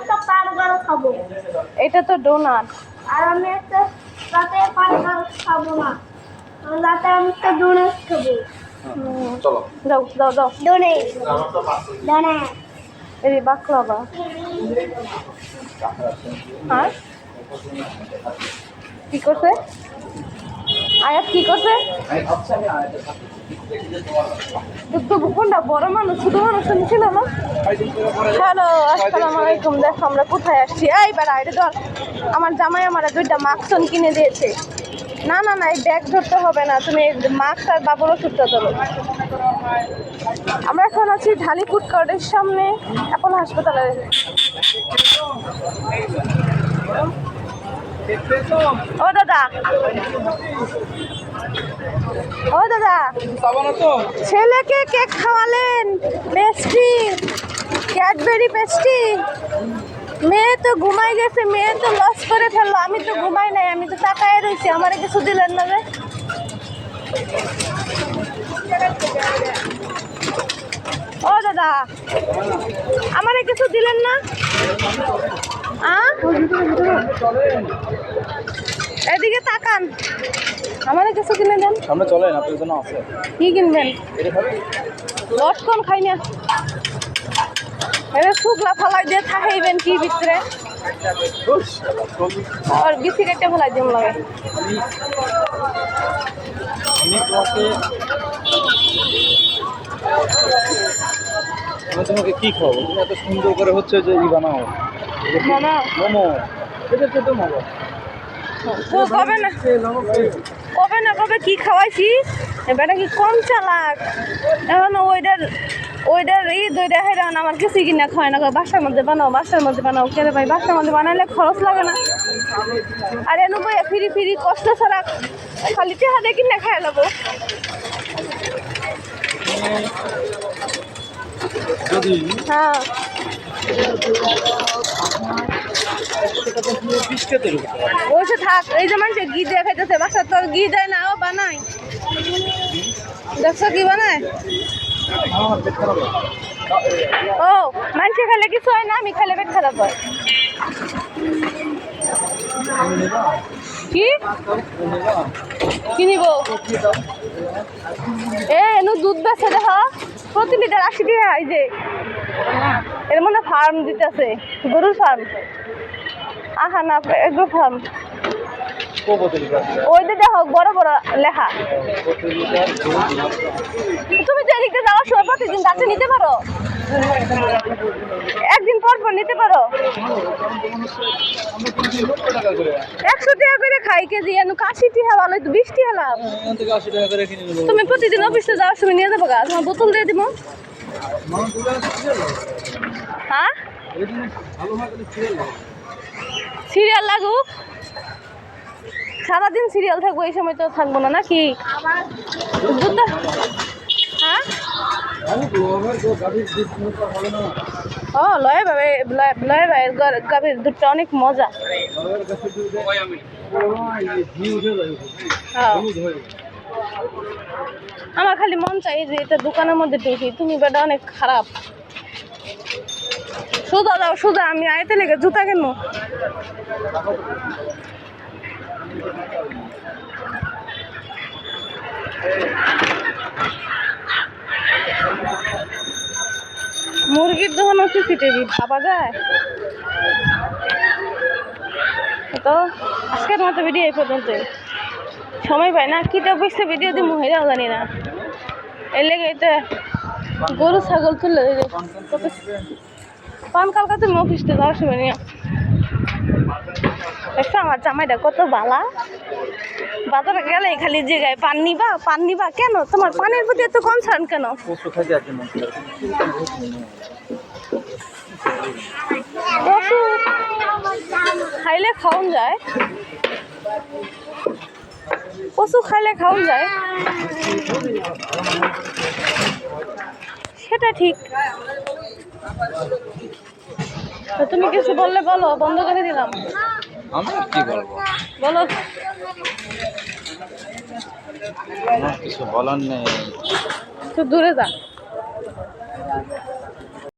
একটা বার্গার খাব। এটা তো ডোনাট আর আমি একটা রাতে বার্গার খাব না। আমি রাতে আমি একটা ডোনাট খাব। চলো। দাও দাও দাও। ডোনেট ডোনেট এই বাকলাবা হ্যাঁ? কি করছে? আয়াত কি করছে? কোনটা বড় মানুষ, ছোট মানুষ ছিল না। হ্যালো, আসসালামু আলাইকুম। দেখো আমরা কোথায় আসছি? এই বেড়া, এটা ধর, আমার জামাই আমার দুইটা মাকসন কিনে দিয়েছে। না না না, এই ব্যাগ ধরতে হবে না। তুমি মাস্ক আর বাবুর ওষুধটা ধরো। আমরা এখন আছি ঢালি ফুড কোর্টের সামনে, এখন হাসপাতালে। ও দাদা। ও দাদা। ছেলেকে কেক খাওয়ালেন পেস্ট্রি ক্যাডবেরি পেস্ট্রি মেয়ে তো ঘুমাই গেছে, মেয়ে তো লস করে ফেলল, আমি তো ঘুমাই নাই, আমি তো তাকায় রয়েছি আমার কিছু দিলেন না রে ও দাদা আমারে কিছু দিলেন না? আ? এদিকে তাকান। আমারে কিছু কিনে দেন। সামনে চলেন আপনার জন্য আছে। কি কিনবেন? লটকন খাই না। এবার শুকলা ফালাই দিয়ে থাকাইবেন কি ভিতরে? আর বিসি কেটে ফেলাই দিম লাগে। আমি তোমাকে আমি তোমাকে কি খাওয়াবো? তুমি এত সুন্দর করে হচ্ছে যে ই বানাও। মোমো। এটা তো ও কবে না? কবে না কবে কি খাওয়াইছি? এবারে কি কম চালাক। এখন ওইটার ওইটার ই দুইটা হেরান আমার কিছু কিনা খাওয়ায় না। বাসার মধ্যে বানাও বাসার মধ্যে বানাও। কেন ভাই বাসার মধ্যে বানাইলে খরচ লাগে না। আর এনু ফিরি ফিরি কষ্ট ছাড়া খালি দিয়ে কিনে খাই নেব যদি হ্যাঁ থাক, এই যে মানুষে ঘি দিয়ে খাইতেছে বাসার তো দেয় না, ও দেখছ কি বানায়? ও, মানুষে খেলে কিছু হয় না, আমি খেলে পেট খারাপ হয়। কি? তুমি নেবা? কি নিব? এ, এনু দুধ বেছে দেখ প্রতি লিটার আশি টাকা, এই যে, এর মনে ফার্ম দিতেছে, গরুর ফার্ম আহা না ফার্ম? ওই যে দেখো বড় বড় লেখা? তুমি যে এদিকে যাওয়ার সময় প্রতিদিন গাছে নিতে পারো। একদিন পর পর নিতে পারো। একশো টাকা করে খাই কেজি এনু কাশি টিহা ভালো তো বিশ টিহা লাভ তুমি প্রতিদিন অফিসে যাওয়ার সময় নিয়ে যাব গা তোমার বোতল দিয়ে দিব। হয়? সিরিয়াল লাগুক। সারাদিন সিরিয়াল থাকব, এই সময় তো থাকব না, নাকি? হ্যাঁ? ও, লয় ভাবে, লয় ভাইয়ের গাভীর দুধটা অনেক মজা। আমার খালি মন চাই যে এটা দোকানের মধ্যে ঢুকি তুমি বেটা অনেক খারাপ। সোজা দাও সোজা আমি আয়তে লেগে জুতা কিনবো। মুরগির দোকান সিসিটিভি, ভাবা যায়? তো আজকের মতো ভিডিও এই পর্যন্তই। সময় পাই না, কি বুঝতে ভিডিও দিই মহিলাও জানি না। এর লেগে এটা গরু, ছাগল তুললে পান কালকা তুমি অফিসতে যাওয়ার সময় নিয়ে দেখছ আমার জামাইটা কত বালা। বাজারে গেলে খালি যে গায়ে পান নিবা পান নিবা কেন? তোমার পানের প্রতি এত কনসার্ন কেন? খাইলে খাওন যায়। পশু খাইলে খাওন যায়। সেটা ঠিক। তুমি কিছু বললে বলো বন্ধ করে দিলাম। আমি কি বলব? বলো। কিছু বলার নেই। তো দূরে যা।